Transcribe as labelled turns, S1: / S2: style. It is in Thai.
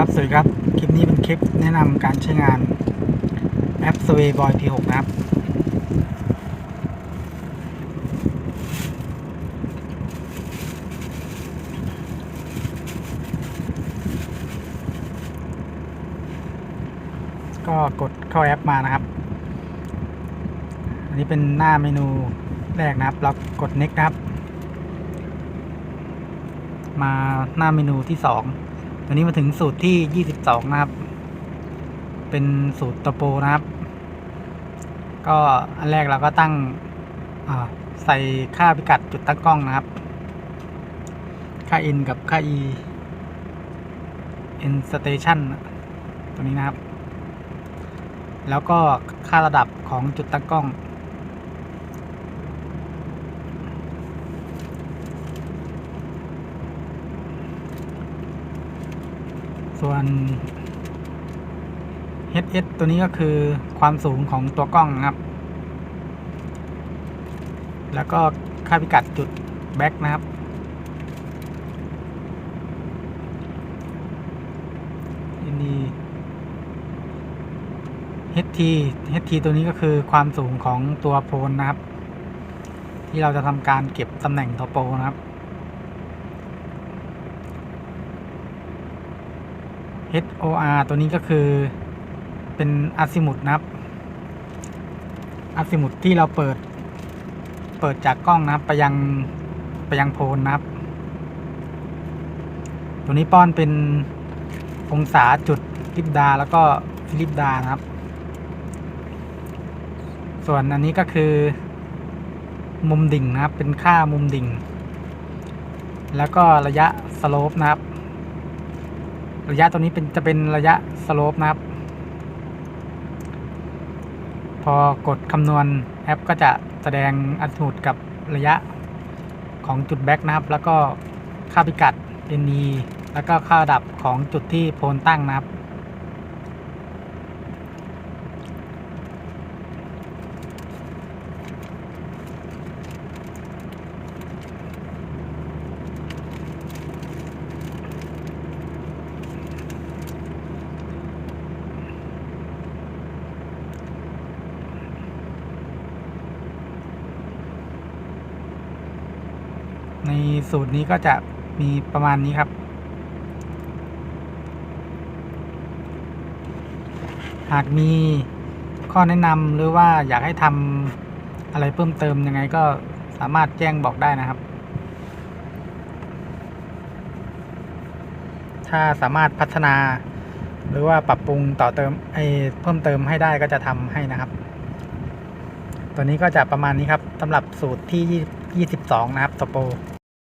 S1: ครับ สวัสดีครับ คลิปนี้เป็นคลิปแนะนำการใช้งานแอป Sway Boy P6 นะครับ ก็กดเข้าแอปมานะครับ อันนี้เป็นหน้าเมนูแรกนะครับ เรากด next นะครับ มาหน้าเมนูที่สอง ตอนนี้มาถึงสูตรที่22นะครับ เป็นสูตรตะโปนะครับ ก็อันแรกเราก็ตั้งใส่ค่าพิกัดจุดตั้งกล้องนะครับ ค่า n กับค่า e n station ตัวนี้นะครับ แล้วก็ค่าระดับของจุดตั้งกล้อง ส่วน HS ตัวนี้ก็คือความสูงของตัวกล้องนะครับ แล้วก็ค่าพิกัดจุดแบ็คนะครับนนี้ HT HT ตัวนี้ก็คือความสูงของตัวโพลนะครับ ที่เราจะทำการเก็บตำแหน่งตัวโปรนะครับ HOR ตัวนี้ก็คือเป็นอาซิมุดนะครับอาซิมุดที่เราเปิด เปิดจากกล้องนะครับ ไปยังไปยังโพลนะครับ ตัวนี้ป้อนเป็นองศาจุดลิบดา แล้วก็ฟิลิปดานะครับ ส่วนอันนี้ก็คือ มุมดิ่งนะครับ เป็นค่ามุมดิ่ง แล้วก็ระยะสโลปนะครับ ระยะตัวนี้เป็นจะเป็นระยะสโลปนะครับ พอกดคำนวณแอปก็จะแสดงอัตรากับระยะของจุดแบ็กนะครับ แล้วก็ค่าพิกัด NE แล้วก็ค่าดับของจุดที่โพลตั้งนะครับ ในสูตรนี้ก็จะมีประมาณนี้ครับ หากมีข้อแนะนำหรือว่าอยากให้ทำอะไรเพิ่มเติมยังไงก็สามารถแจ้งบอกได้นะครับ ถ้าสามารถพัฒนาหรือว่าปรับปรุงต่อเติมไอเพิ่มเติมให้ได้ก็จะทำให้นะครับ ตัวนี้ก็จะประมาณนี้ครับสำหรับสูตรที่ 22 นะครับตโป